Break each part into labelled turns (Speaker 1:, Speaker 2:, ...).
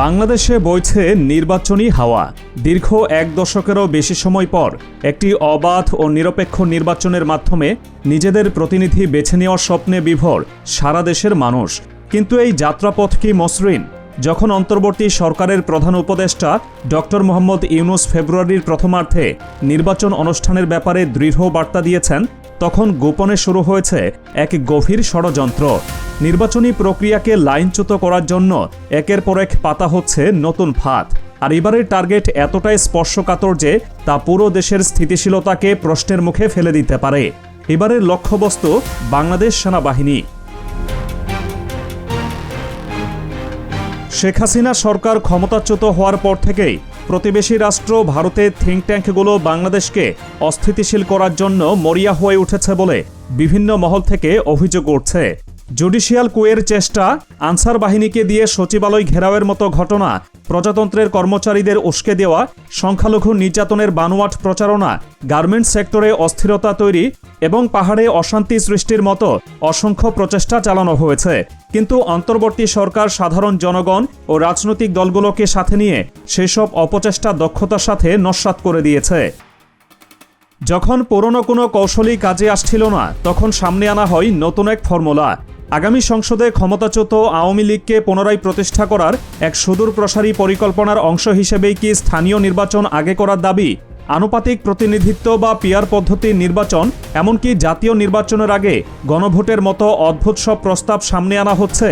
Speaker 1: বাংলাদেশে বইছে নির্বাচনী হাওয়া। দীর্ঘ এক দশকেরও বেশি সময় পর একটি অবাধ ও নিরপেক্ষ নির্বাচনের মাধ্যমে নিজেদের প্রতিনিধি বেছে নেওয়ার স্বপ্নে বিভোর সারা দেশের মানুষ। কিন্তু এই যাত্রাপথ কি মসৃণ? যখন অন্তর্বর্তী সরকারের প্রধান উপদেষ্টা ডক্টর মোহাম্মদ ইউনুস ফেব্রুয়ারির প্রথমার্ধে নির্বাচন অনুষ্ঠানের ব্যাপারে দৃঢ় বার্তা দিয়েছেন, তখন গোপনে শুরু হয়েছে এক গভীর ষড়যন্ত্র। নির্বাচনী প্রক্রিয়াকে লাইনচ্যুত করার জন্য একের পর এক পাতা হচ্ছে নতুন ফাঁদ। আর এবারের টার্গেট এতটাই স্পর্শকাতর যে তা পুরো দেশের স্থিতিশীলতাকে প্রশ্নের মুখে ফেলে দিতে পারে। এবারের লক্ষ্যবস্তু বাংলাদেশ সেনাবাহিনী। শেখ হাসিনা সরকার ক্ষমতাচ্যুত হওয়ার পর থেকেই প্রতিবেশী রাষ্ট্র ভারতের থিঙ্ক ট্যাঙ্কগুলো বাংলাদেশকে অস্থিতিশীল করার জন্য মরিয়া হয়ে উঠেছে বলে বিভিন্ন মহল থেকে অভিযোগ উঠছে। জুডিশিয়াল কুয়ের চেষ্টা, আনসার বাহিনীকে দিয়ে সচিবালয় ঘেরাওয়ের মতো ঘটনা, প্রজাতন্ত্রের কর্মচারীদের উস্কে দেওয়া, সংখ্যালঘু নির্যাতনের বানোয়াট প্রচারণা, গার্মেন্টস সেক্টরে অস্থিরতা তৈরি এবং পাহাড়ে অশান্তি সৃষ্টির মতো অসংখ্য প্রচেষ্টা চালানো হয়েছে। কিন্তু অন্তর্বর্তী সরকার, সাধারণ জনগণ ও রাজনৈতিক দলগুলোকে সাথে নিয়ে সেসব অপচেষ্টা দক্ষতার সাথে নস্বাত করে দিয়েছে। যখন পুরনো কোনো কৌশলী কাজে আসছিল না, তখন সামনে আনা হয় নতুন এক ফর্মুলা। আগামী সংসদে ক্ষমতাচ্যুত আওয়ামী লীগকে পুনরায় প্রতিষ্ঠা করার এক সুদূর প্রসারী পরিকল্পনার অংশ হিসেবেই কি স্থানীয় নির্বাচন আগে করার দাবি? আনুপাতিক প্রতিনিধিত্ব বা পিয়ার পদ্ধতির নির্বাচন, এমনকি জাতীয় নির্বাচনের আগে গণভোটের মতো অদ্ভুত সব প্রস্তাব সামনে আনা হচ্ছে।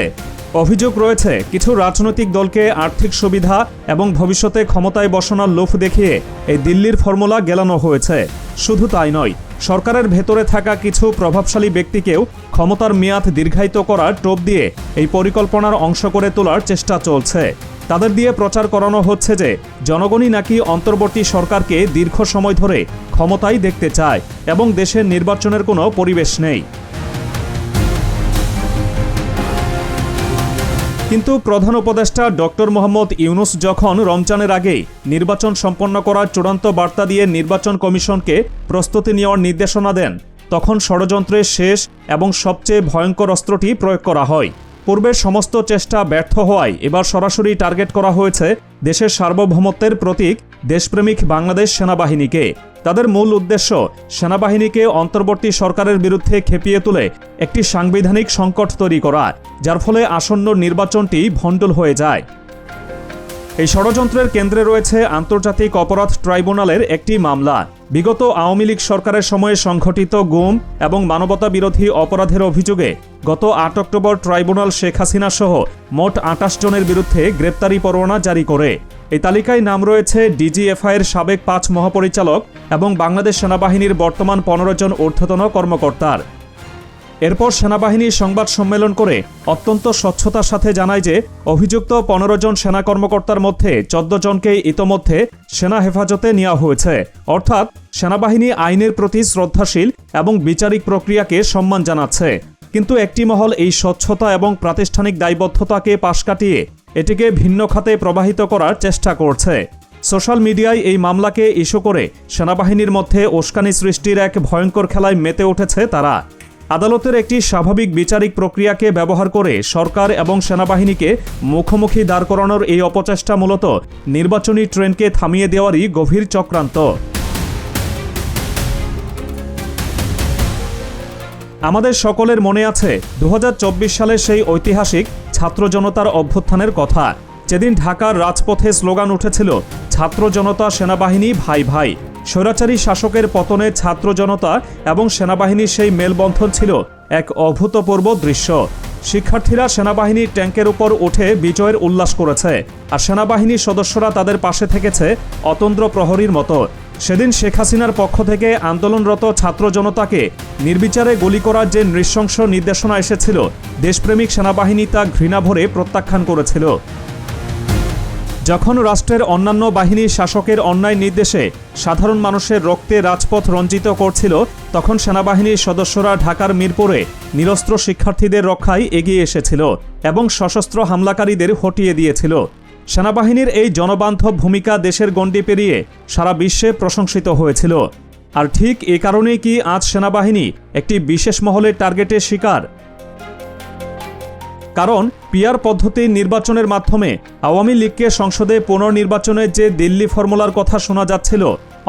Speaker 1: অভিযোগ রয়েছে, কিছু রাজনৈতিক দলকে আর্থিক সুবিধা এবং ভবিষ্যতে ক্ষমতায় বসানোর লোভ দেখিয়ে এই দিল্লির ফর্মুলা গেলানো হয়েছে। শুধু তাই নয়, সরকারের ভেতরে থাকা কিছু প্রভাবশালী ব্যক্তিকেও ক্ষমতার মেয়াদ দীর্ঘায়িত করার টোপ দিয়ে এই পরিকল্পনার অংশ করে তোলার চেষ্টা চলছে। তাদের দিয়ে প্রচার করানো হচ্ছে যে, জনগণই নাকি অন্তর্বর্তী সরকারকে দীর্ঘ সময় ধরে ক্ষমতায় দেখতে চায় এবং দেশের নির্বাচনের কোনো পরিবেশ নেই। কিন্তু প্রধান উপদেষ্টা ডক্টর মোহাম্মদ ইউনুস যখন রমজানের আগে নির্বাচন সম্পন্ন করার চূড়ান্ত বার্তা দিয়ে নির্বাচন কমিশনকে প্রস্তুতি নেওয়ার নির্দেশনা দেন, তখন ষড়যন্ত্রের শেষ এবং সবচেয়ে ভয়ঙ্কর অস্ত্রটি প্রয়োগ করা হয়। পূর্বের সমস্ত চেষ্টা ব্যর্থ হওয়ায় এবার সরাসরি টার্গেট করা হয়েছে দেশের সার্বভৌমত্বের প্রতীক দেশপ্রেমিক বাংলাদেশ সেনাবাহিনীকে। তাদের মূল উদ্দেশ্য সেনাবাহিনীকে অন্তর্বর্তী সরকারের বিরুদ্ধে খেপিয়ে তুলে একটি সাংবিধানিক সংকট তৈরি করা, যার ফলে আসন্ন নির্বাচনটি ভণ্ডল হয়ে যায়। এই ষড়যন্ত্রের কেন্দ্রে রয়েছে আন্তর্জাতিক অপরাধ ট্রাইব্যুনালের একটি মামলা। বিগত আওয়ামী লীগ সরকারের সময়ে সংঘটিত গুম এবং মানবতা বিরোধী অপরাধের অভিযোগে গত আট অক্টোবর ট্রাইব্যুনাল শেখ হাসিনা সহ মোট আটাশ জনের বিরুদ্ধে গ্রেপ্তারি পরোয়ানা জারি করে। এই তালিকায় নাম রয়েছে ডিজিএফআইয়ের সাবেক পাঁচ মহাপরিচালক এবং বাংলাদেশ সেনাবাহিনীর বর্তমান পনেরো জন ঊর্ধ্বতন কর্মকর্তার। এরপর সেনাবাহিনী সংবাদ সম্মেলন করে অত্যন্ত স্বচ্ছতার সাথে জানায় যে অভিযুক্ত পনেরো জন সেনা কর্মকর্তার মধ্যে চোদ্দ জনকে ইতোমধ্যে সেনা হেফাজতে নেওয়া হয়েছে। অর্থাৎ সেনাবাহিনী আইনের প্রতি শ্রদ্ধাশীল এবং বিচারিক প্রক্রিয়াকে সম্মান জানাচ্ছে। কিন্তু একটি মহল এই স্বচ্ছতা এবং প্রাতিষ্ঠানিক দায়বদ্ধতাকে পাশ কাটিয়ে এটিকে ভিন্ন খাতে প্রবাহিত করার চেষ্টা করছে। সোশ্যাল মিডিয়ায় এই মামলাকে ইস্যু করে সেনাবাহিনীর মধ্যে উস্কানি সৃষ্টির এক ভয়ঙ্কর খেলায় মেতে উঠেছে তারা। আদালতের একটি স্বাভাবিক বিচারিক প্রক্রিয়াকে ব্যবহার করে সরকার এবং সেনাবাহিনীকে মুখোমুখি দাঁড় করানোর এই অপচেষ্টা মূলত নির্বাচনী ট্রেনকে থামিয়ে দেওয়ারই গভীর চক্রান্ত। আমাদের সকলের মনে আছে দু সালের সেই ঐতিহাসিক ছাত্র জনতার অভ্যুত্থানের কথা। যেদিন ঢাকার রাজপথে স্লোগান উঠেছিল, ছাত্র জনতা সেনাবাহিনী ভাই ভাই। স্বৈরাচারী শাসকের পতনে ছাত্র জনতা এবং সেনাবাহিনীর সেই মেলবন্ধন ছিল এক অভূতপূর্ব দৃশ্য। শিক্ষার্থীরা সেনাবাহিনীর ট্যাঙ্কের উপর উঠে বিজয়ের উল্লাস করেছে আর সেনাবাহিনীর সদস্যরা তাদের পাশে থেকেছে অতন্দ্র প্রহরীর মতো। সেদিন শেখ হাসিনার পক্ষ থেকে আন্দোলনরত ছাত্র জনতাকে নির্বিচারে গুলি করার যে নৃশংস নির্দেশনা এসেছিল, দেশপ্রেমিক সেনাবাহিনী তা ঘৃণাভরে প্রত্যাখ্যান করেছিল। যখন রাষ্ট্রের অন্যান্য বাহিনী শাসকের অন্যায় নির্দেশে সাধারণ মানুষের রক্তে রাজপথ রঞ্জিত করছিল, তখন সেনাবাহিনীর সদস্যরা ঢাকার মিরপুরে নিরস্ত্র শিক্ষার্থীদের রক্ষায় এগিয়ে এসেছিল এবং সশস্ত্র হামলাকারীদের হটিয়ে দিয়েছিল। সেনাবাহিনীর এই জনবান্ধব ভূমিকা দেশের গণ্ডি পেরিয়ে সারা বিশ্বে প্রশংসিত হয়েছিল। আর ঠিক এ কারণেই কি আজ সেনাবাহিনী একটি বিশেষ মহলের টার্গেটের শিকার? কারণ পিয়ার পদ্ধতি নির্বাচনের মাধ্যমে আওয়ামী লীগকে সংসদে পুনর্নির্বাচনের যে দিল্লি ফর্মুলার কথা শোনা যাচ্ছিল,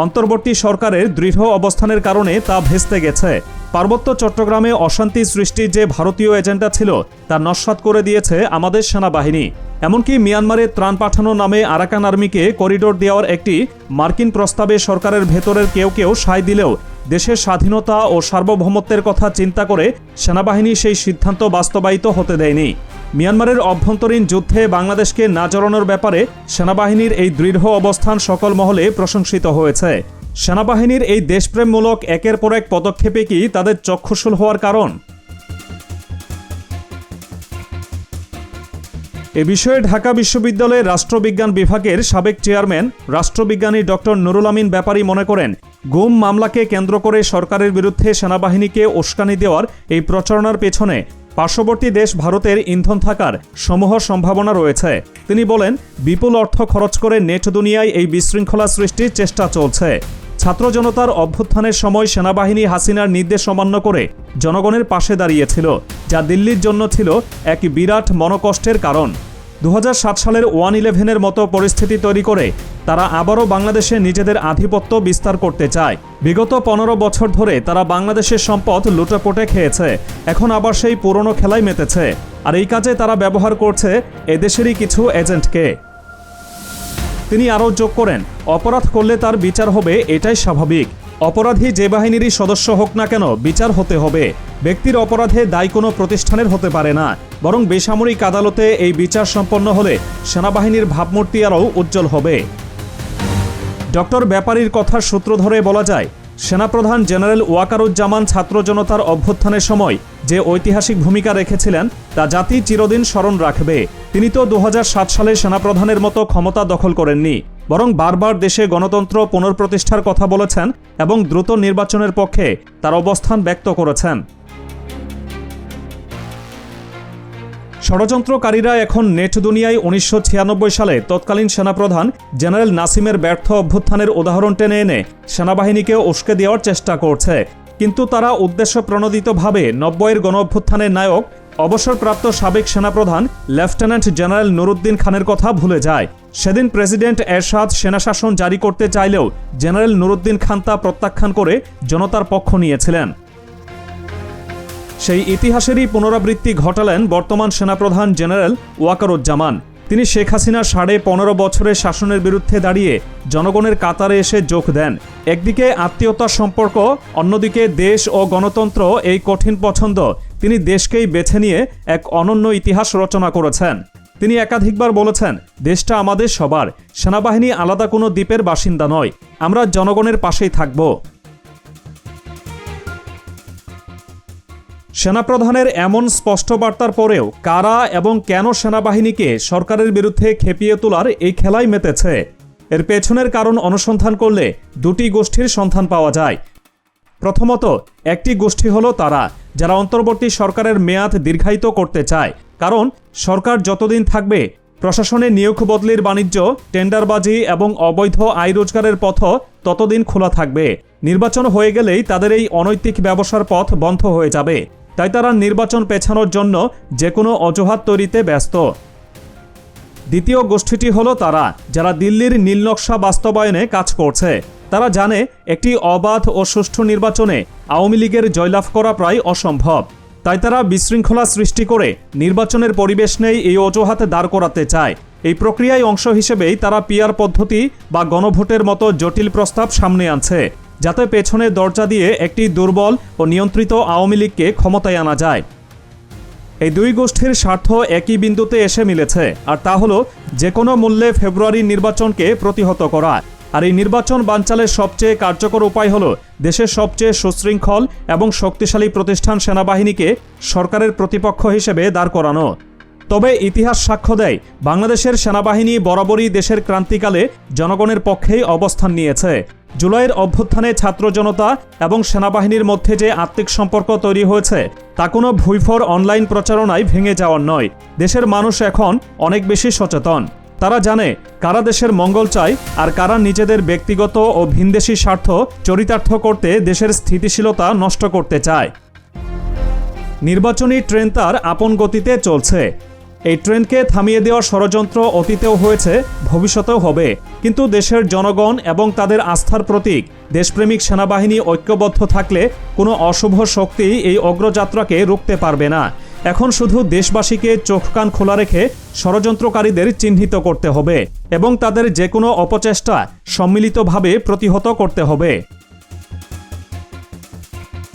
Speaker 1: অন্তর্বর্তী সরকারের দৃঢ় অবস্থানের কারণে তা ভেস্তে গেছে। পার্বত্য চট্টগ্রামে অশান্তি সৃষ্টির যে ভারতীয় এজেন্ডা ছিল, তা নস্বাত করে দিয়েছে আমাদের সেনাবাহিনী। এমনকি মিয়ানমারে ত্রাণ পাঠানো নামে আরাকান আর্মিকে করিডোর দেওয়ার একটি মার্কিন প্রস্তাবে সরকারের ভেতরের কেউ কেউ সায় দিলেও দেশের স্বাধীনতা ও সার্বভৌমত্বের কথা চিন্তা করে সেনাবাহিনী সেই সিদ্ধান্ত বাস্তবায়িত হতে দেয়নি। মিয়ানমারের অভ্যন্তরীণ যুদ্ধে বাংলাদেশকে না জড়ানোর ব্যাপারে সেনাবাহিনীর এই দৃঢ় অবস্থান সকল মহলে প্রশংসিত হয়েছে। সেনাবাহিনীর এই দেশপ্রেমমূলক একের পর এক পদক্ষেপে কি তাদের চক্ষুশূল হওয়ার কারণ? এ বিষয়ে ঢাকা বিশ্ববিদ্যালয়ের রাষ্ট্রবিজ্ঞান বিভাগের সাবেক চেয়ারম্যান, রাষ্ট্রবিজ্ঞানী ডক্টর নুরুল আমিন ব্যাপারী মনে করেন, গুম মামলাকে কেন্দ্র করে সরকারের বিরুদ্ধে সেনাবাহিনীকে উস্কানি দেওয়ার এই প্রচারণার পেছনে পার্শ্ববর্তী দেশ ভারতের ইন্ধন থাকার সমূহ সম্ভাবনা রয়েছে। তিনি বলেন, বিপুল অর্থ খরচ করে নেট দুনিয়ায় এই বিশৃঙ্খলা সৃষ্টির চেষ্টা চলছে। ছাত্র জনতার অভ্যুত্থানের সময় সেনাবাহিনী হাসিনার নির্দেশ অমান্য করে জনগণের পাশে দাঁড়িয়েছিল। যা দিল্লির জন্য ছিল এক বিরাট মনকষ্টের কারণ। দু হাজার সাত সালের ওয়ান ইলেভেনের মতো পরিস্থিতি তৈরি করে তারা আবারও বাংলাদেশে নিজেদের আধিপত্য বিস্তার করতে চায়। বিগত পনেরো বছর ধরে তারা বাংলাদেশের সম্পদ লুটেপোটে খেয়েছে। এখন আবার সেই পুরনো খেলায় মেতেছে। আর এই কাজে তারা ব্যবহার করছে এদেশেরই কিছু এজেন্টকে। তিনি আরও যোগ করেন, অপরাধ করলে তার বিচার হবে, এটাই স্বাভাবিক। অপরাধী যে বাহিনীরই সদস্য হোক না কেন, বিচার হতে হবে। ব্যক্তির অপরাধে দায়ী কোনো প্রতিষ্ঠানের হতে পারে না, বরং বেসামরিক আদালতে এই বিচার সম্পন্ন হলে সেনাবাহিনীর ভাবমূর্তি আরও উজ্জ্বল হবে। ডক্টর ব্যাপারীর কথার সূত্র ধরে বলা যায়, সেনাপ্রধান জেনারেল ওয়াকারুজ্জামান ছাত্র জনতার অভ্যুত্থানের সময় যে ঐতিহাসিক ভূমিকা রেখেছিলেন, তা জাতি চিরদিন স্মরণ রাখবে। তিনি তো দু হাজার সাত সালে সেনাপ্রধানের মতো ক্ষমতা দখল করেননি, বরং বারবার দেশে গণতন্ত্র পুনঃপ্রতিষ্ঠার কথা বলেছেন এবং দ্রুত নির্বাচনের পক্ষে তার অবস্থান ব্যক্ত করেছেন। ষড়যন্ত্রকারীরা এখন নেট দুনিয়ায় উনিশশো ছিয়ানব্বই সালে তৎকালীন সেনাপ্রধান জেনারেল নাসিমের ব্যর্থ অভ্যুত্থানের উদাহরণ টেনে এনে সেনাবাহিনীকে উস্কে দেওয়ার চেষ্টা করছে। কিন্তু তারা উদ্দেশ্য প্রণোদিতভাবে নব্বইয়ের গণ অভ্যুত্থানের নায়ক, অবসরপ্রাপ্ত সাবেক সেনাপ্রধান লেফটেন্যান্ট জেনারেল নুরুদ্দিন খানের কথা ভুলে যায়। সেদিন প্রেসিডেন্ট এরশাদ সেনাশাসন জারি করতে চাইলেও জেনারেল নুরুদ্দিন খান তা প্রত্যাখ্যান করে জনতার পক্ষ নিয়েছিলেন। সেই ইতিহাসেরই পুনরাবৃত্তি ঘটালেন বর্তমান সেনাপ্রধান জেনারেল ওয়াকারুজ্জামান। তিনি শেখ হাসিনার সাড়ে পনেরো বছরের শাসনের বিরুদ্ধে দাঁড়িয়ে জনগণের কাতারে এসে যোগ দেন। একদিকে আত্মীয়তার সম্পর্ক, অন্যদিকে দেশ ও গণতন্ত্র এই কঠিন পছন্দ তিনি দেশকেই বেছে নিয়ে এক অনন্য ইতিহাস রচনা করেছেন। তিনি একাধিকবার বলেছেন, দেশটা আমাদের সবার, সেনাবাহিনী আলাদা কোনো দ্বীপের বাসিন্দা নয়, আমরা জনগণের পাশেই থাকব। সেনাপ্রধানের এমন স্পষ্ট বার্তার পরেও কারা এবং কেন সেনাবাহিনীকে সরকারের বিরুদ্ধে খেপিয়ে তোলার এই খেলাই মেতেছে। এর পেছনের কারণ অনুসন্ধান করলে দুটি গোষ্ঠীর সন্ধান পাওয়া যায়। প্রথমত, একটি গোষ্ঠী হলো তারা, যারা অন্তর্বর্তী সরকারের মেয়াদ দীর্ঘায়িত করতে চায়। কারণ, সরকার যতদিন থাকবে, প্রশাসনে নিয়োগ বদলির বাণিজ্য, টেন্ডারবাজি এবং অবৈধ আয় রোজগারের পথ ততদিন খোলা থাকবে। নির্বাচন হয়ে গেলেই তাদের এই অনৈতিক ব্যবসার পথ বন্ধ হয়ে যাবে। তাই তারা নির্বাচন পেছানোর জন্য যে কোনো অজুহাত তৈরিতে ব্যস্ত। দ্বিতীয় গোষ্ঠীটি হলো তারা, যারা দিল্লির নীলনকশা বাস্তবায়নে কাজ করছে। তারা জানে একটি অবাধ ও সুষ্ঠু নির্বাচনে আওয়ামী লীগের জয়লাভ করা প্রায় অসম্ভব। তাই তারা বিশৃঙ্খলা সৃষ্টি করে নির্বাচনের পরিবেশ নেই এই অজুহাতে দাঁড় করাতে চায়। এই প্রক্রিয়ায় অংশ হিসেবেই তারা পিয়ার পদ্ধতি বা গণভোটের মতো জটিল প্রস্তাব সামনে আনছে। যাতে পেছনের দরজা দিয়ে একটি দুর্বল ও নিয়ন্ত্রিত আওয়ামী লীগকে ক্ষমতায় আনা যায়। এই দুই গোষ্ঠীর স্বার্থ একই বিন্দুতে এসে মিলেছে, আর তা হলো যে কোনো মূল্যে ফেব্রুয়ারির নির্বাচনকে প্রতিহত করা। আর এই নির্বাচন বানচালের সবচেয়ে কার্যকর উপায় হলো দেশের সবচেয়ে সুশৃঙ্খল এবং শক্তিশালী প্রতিষ্ঠান সেনাবাহিনীকে সরকারের প্রতিপক্ষ হিসেবে দাঁড় করানো। তবে ইতিহাস সাক্ষ্য দেয়, বাংলাদেশের সেনাবাহিনী বরাবরই দেশের ক্রান্তিকালে জনগণের পক্ষেই অবস্থান নিয়েছে। জুলাইয়ের অভ্যুত্থানে ছাত্র জনতা এবং সেনাবাহিনীর মধ্যে যে আত্মিক সম্পর্ক তৈরি হয়েছে, তা কোনো ভুইফর অনলাইন প্রচারণায় ভেঙে যাওয়ার নয়। দেশের মানুষ এখন অনেক বেশি সচেতন। তারা জানে কারা দেশের মঙ্গল চায় আর কারা নিজেদের ব্যক্তিগত ও ভিনদেশি স্বার্থ চরিতার্থ করতে দেশের স্থিতিশীলতা নষ্ট করতে চায়। নির্বাচনী ট্রেন তার আপন গতিতে চলছে। এই ট্রেনকে থামিয়ে দেওয়ার ষড়যন্ত্র অতীতেও হয়েছে, ভবিষ্যতেও হবে। কিন্তু দেশের জনগণ এবং তাদের আস্থার প্রতীক, দেশপ্রেমিক সেনাবাহিনী ঐক্যবদ্ধ থাকলে কোনো অশুভ শক্তি এই অগ্রযাত্রাকে রুখতে পারবে না। এখন শুধু দেশবাসীকে চোখ কান খোলা রেখে ষড়যন্ত্রকারীদের চিহ্নিত করতে হবে এবং তাদের যে কোনো অপচেষ্টা সম্মিলিতভাবে প্রতিহত করতে হবে।